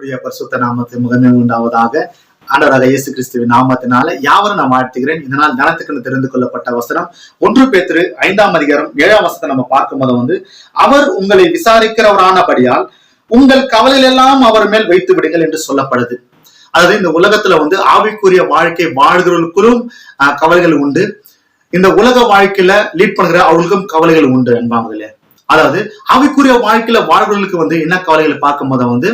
கர்த்தருடைய பரிசுத்த நாமத்தை முகமே உண்டாவதாக ஆண்டவராக இயேசு கிறிஸ்துவின் நாமத்தினால யாவரும் நான் வாழ்த்துகிறேன். இதனால் ஞானத்துக்கு தெரிந்து கொள்ளப்பட்ட வசனம். ஒன்று பேத்திரு ஐந்தாம் அதிகாரம் ஏழாம் வசத்தை நம்ம பார்க்கும்போது வந்து அவர் உங்களை விசாரிக்கிறவரானபடியால் உங்கள் கவலையில் எல்லாம் அவர் மேல் வைத்து விடுங்கள் என்று சொல்லப்படுது. அதாவது இந்த உலகத்துல வந்து ஆவிக்குரிய வாழ்க்கை வாழ்கிறவர்களுக்கும் கவலைகள் உண்டு. இந்த உலக வாழ்க்கையில லீட் பண்ணுகிற அவர்களுக்கும் கவலைகள் உண்டு என்பாங்களே அதாவது ஆவிக்குரிய வாழ்க்கையில வாழ்வர்களுக்கு வந்து என்ன கவலைகளை பார்க்கும்போது வந்து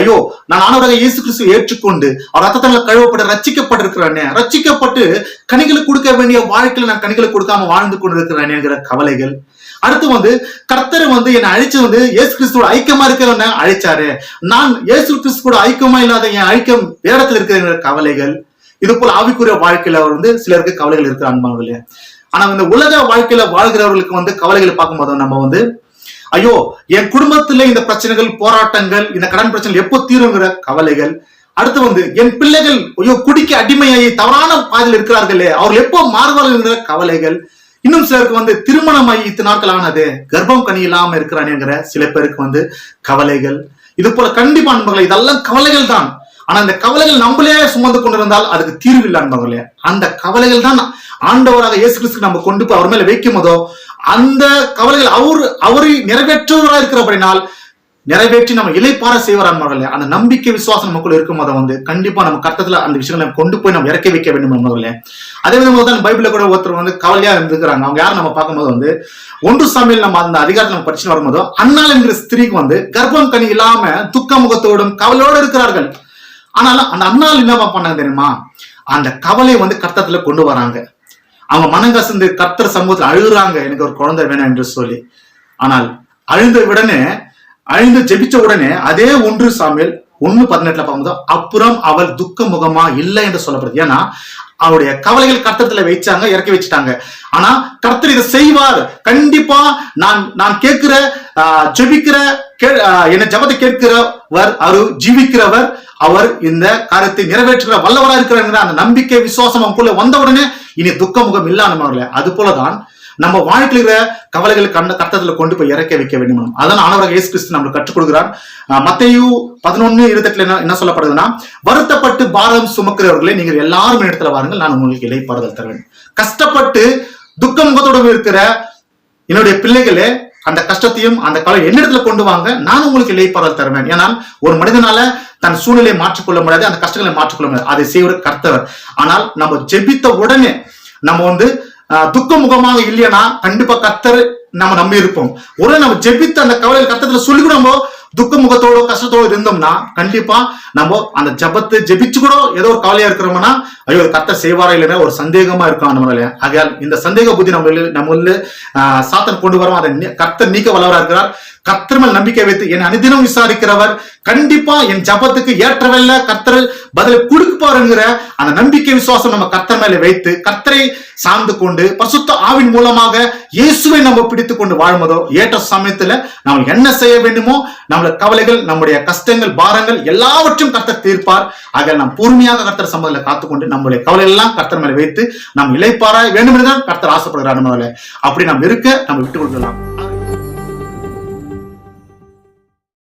ஐயோ நான் ஆனவராக இயேசு கிறிஸ்து ஏற்றுக்கொண்டு அவர் ரத்தத்தால கழுவப்பட்டு ரச்சிக்கப்பட்டிருக்கிறானே ரச்சிக்கப்பட்டு கனிகளை கொடுக்க வேண்டிய வாழ்க்கையில நான் கனிகளை கொடுக்காம வாழ்ந்து கொண்டிருக்கிறேனேங்கிற கவலைகள். அடுத்து வந்து கர்த்தர் வந்து என்னை அழிச்சு வந்து இயேசு கிறிஸ்துவோட ஐக்கியமா இருக்கிறவன அழைச்சாரு. நான் இயேசு கிறிஸ்துவோட ஐக்கியமா இல்லாத என் ஐக்கியம் வேடத்தில் இடத்துல இருக்கிற கவலைகள். இது போல ஆவிக்குரிய வாழ்க்கையில வந்து சிலருக்கு கவலைகள் இருக்கிற அன்பாங்களே ஆனா இந்த உலக வாழ்க்கையில வாழ்கிறவர்களுக்கு வந்து கவலைகளை பார்க்கும்போது நம்ம வந்து ஐயோ என் குடும்பத்துல இந்த பிரச்சனைகள் போராட்டங்கள் இந்த கடன் பிரச்சனைகள் எப்போ தீருங்கிற கவலைகள். அடுத்து வந்து என் பிள்ளைகள் ஐயோ குடிக்க அடிமையாகி தவறான பாதையில் இருக்கிறார்களே அவர் எப்போ மாறுவார்கள்ங்கிற கவலைகள். இன்னும் சிலருக்கு வந்து திருமணமாகி இத்தனை நாட்கள் ஆனது கர்ப்பம் கனி இல்லாம இருக்கிறானேங்கிற சில பேருக்கு வந்து கவலைகள். இது போல கண்டிப்பா அன்பர்களே இதெல்லாம் கவலைகள் தான் ஆனா அந்த கவலைகள் நம்மளே சுமந்து கொண்டிருந்தால் அதுக்கு தீர்வு இல்லை அன்பர்களே. அந்த கவலைகள் தான் ஆண்டவராக இயேசு கிறிஸ்து நம்ம கொண்டு போய் அவர் மேல வைக்கும் போதோ அந்த கவலைகள் அவர் அவரை நிறைவேற்றுவராக இருக்கிறபடினால் நிறைவேற்றி நம்ம இலைப்பார செய்வார் அன்பர்களே. அந்த நம்பிக்கை விசுவாசம் நமக்குள்ள இருக்கும் போது வந்து கண்டிப்பா நம்ம கட்டத்துல அந்த விஷயங்களை கொண்டு போய் நம்ம இறக்கி வைக்க வேண்டும் அன்பர்களே. அதே விதமாக தான் பைபிள்ல கூட ஒருத்தர் வந்து கவலையா இருந்துக்கிறாங்க அவங்க யாரும் நம்ம பார்க்கும்போது வந்து ஒன்று சமையல் நம்ம அந்த அதிகாரத்தை நம்ம படிச்சுட்டு வரும்போதோ அண்ணாள் என்கிற ஸ்திரீக்கு வந்து கர்ப்பம் கனி இல்லாம துக்க முகத்தோடும் கவலையோடு இருக்கிறார்கள். ஆனாலும் அந்த அண்ணாள் என்னவா பண்ணாங்க தெரியுமா? அந்த கவலை வந்து கர்த்தத்துல கொண்டு வராங்க. அவங்க மனங்கசந்து கர்த்தர் சமூகத்தில் அழுகுறாங்க எனக்கு ஒரு குழந்தை வேணும் என்று சொல்லி. ஆனால் அழுந்த உடனே அழுந்து ஜெபிச்ச உடனே அதே ஒன்று சாமியல் ஒண்ணு பதினெட்டுல பார்க்கும்போது அப்புறம் அவள் துக்க முகமா இல்லை என்று சொல்லப்படுது. ஏன்னா அவருடைய கவலைகள் கர்த்தத்துல வைச்சாங்க இறக்கி வச்சுட்டாங்க. ஆனா கர்த்தர் இதை செய்வார். கண்டிப்பா நான் நான் கேட்கிற ஆஹ், ஜெபிக்கிற கே- என்ன ஜபத்தை கேட்கிறவர் அவரு ஜீவிக்கிறவர் அவர் இந்த காரியத்தை நிறைவேற்றுகிற வல்லவரா இருக்கிறாங்கிற அந்த நம்பிக்கை விசுவாசம் அவங்களுக்குள்ள வந்த உடனே இனி துக்க முகம் இல்லாமல் அது போலதான் நம்ம வாழ்க்கையில இருக்கிற கவலைகள் கண்ண கர்த்தத்துல கொண்டு போய் இறக்க வைக்க வேண்டும் அதான் ஆனவராக இயேசு கிறிஸ்து நம்மளுக்கு கற்றுக் கொடுக்கிறார். மத்தையு பதினொன்னு இருபத்தெட்டுல என்ன என்ன சொல்லப்படுதுன்னா வருத்தப்பட்டு பாரம் சுமக்கிறவர்களே நீங்கள் எல்லாரும் இடத்துல வாருங்கள் நான் உங்களுக்கு இலைப்பாறுதல் தருவேன். கஷ்டப்பட்டு துக்க முகத்தோடு இருக்கிற என்னுடைய பிள்ளைகளே அந்த கஷ்டத்தையும் அந்த கவலை என்னிடத்துல கொண்டு வாங்க நான் உங்களுக்கு இலைப்பாறுதல் தருவேன். ஏனால் ஒரு மனிதனால தன் சூழ்நிலையை மாற்றிக்கொள்ள முடியாது அந்த கஷ்டங்களை மாற்றிக்கொள்ள முடியாது. அதை செய்வது கர்த்தவர் ஆனால் நம்ம ஜெபித்த உடனே நம்ம வந்து ஆஹ், துக்க முகமாக இல்லையானா? கண்டிப்பா கத்தர் நம்ம நம்பி இருப்போம். உடனே நம்ம ஜெபித்த அந்த கவலையில் கத்தத்துல சொல்லி கூட நம்ம துக்க முகத்தோட கஷ்டத்தோட இருந்தோம்னா கண்டிப்பா நம்ம அந்த ஜபத்து ஜெபிச்சு கூட ஏதோ ஒரு கவலையா இருக்கிறோம்னா ஐயோ கத்த செய்வாரா இல்லைன்னா ஒரு சந்தேகமா இருக்கும் நம்மளால ஆகையால் இந்த சந்தேக புத்தி நம்ம உள்ள- நம்ம உள்ள ஆஹ், சாத்தன் கொண்டு வரோம். அதை நீ- கர்த்தர் நீக்க வல்லவரா இருக்கிறார். கர்த்தர் மேல் நம்பிக்கை வைத்து என் அனுதினம் விசாரிக்கிறவர். கண்டிப்பா என் ஜபத்துக்கு ஏற்றவல்ல. கர்த்தர் கொடுக்க கொடுப்பாருங்கிற அந்த நம்பிக்கை விசுவாசம் நம்ம கர்த்தர் மேல வைத்து கர்த்தரை சார்ந்து கொண்டு பசுத்த ஆவின் மூலமாக இயேசுவை நம்ம பிடித்து கொண்டு வாழ்வதோ ஏற்ற சமயத்துல நம்ம என்ன செய்ய வேண்டுமோ நம்மள கவலைகள் நம்முடைய கஷ்டங்கள் பாரங்கள் எல்லாவற்றையும் கர்த்தர் தீர்ப்பார். ஆக நாம் பொறுமையாக கர்த்தர் சம்பளத்தில் காத்துக்கொண்டு நம்முடைய கவலை எல்லாம் கர்த்தர் மேல வைத்து நாம் இழைப்பாராய் வேண்டும் என்றுதான் கர்த்தர் ஆசைப்படுகிறார் நம்மளால அப்படி நாம் இருக்க நம்ம விட்டு கொடுக்கலாம்.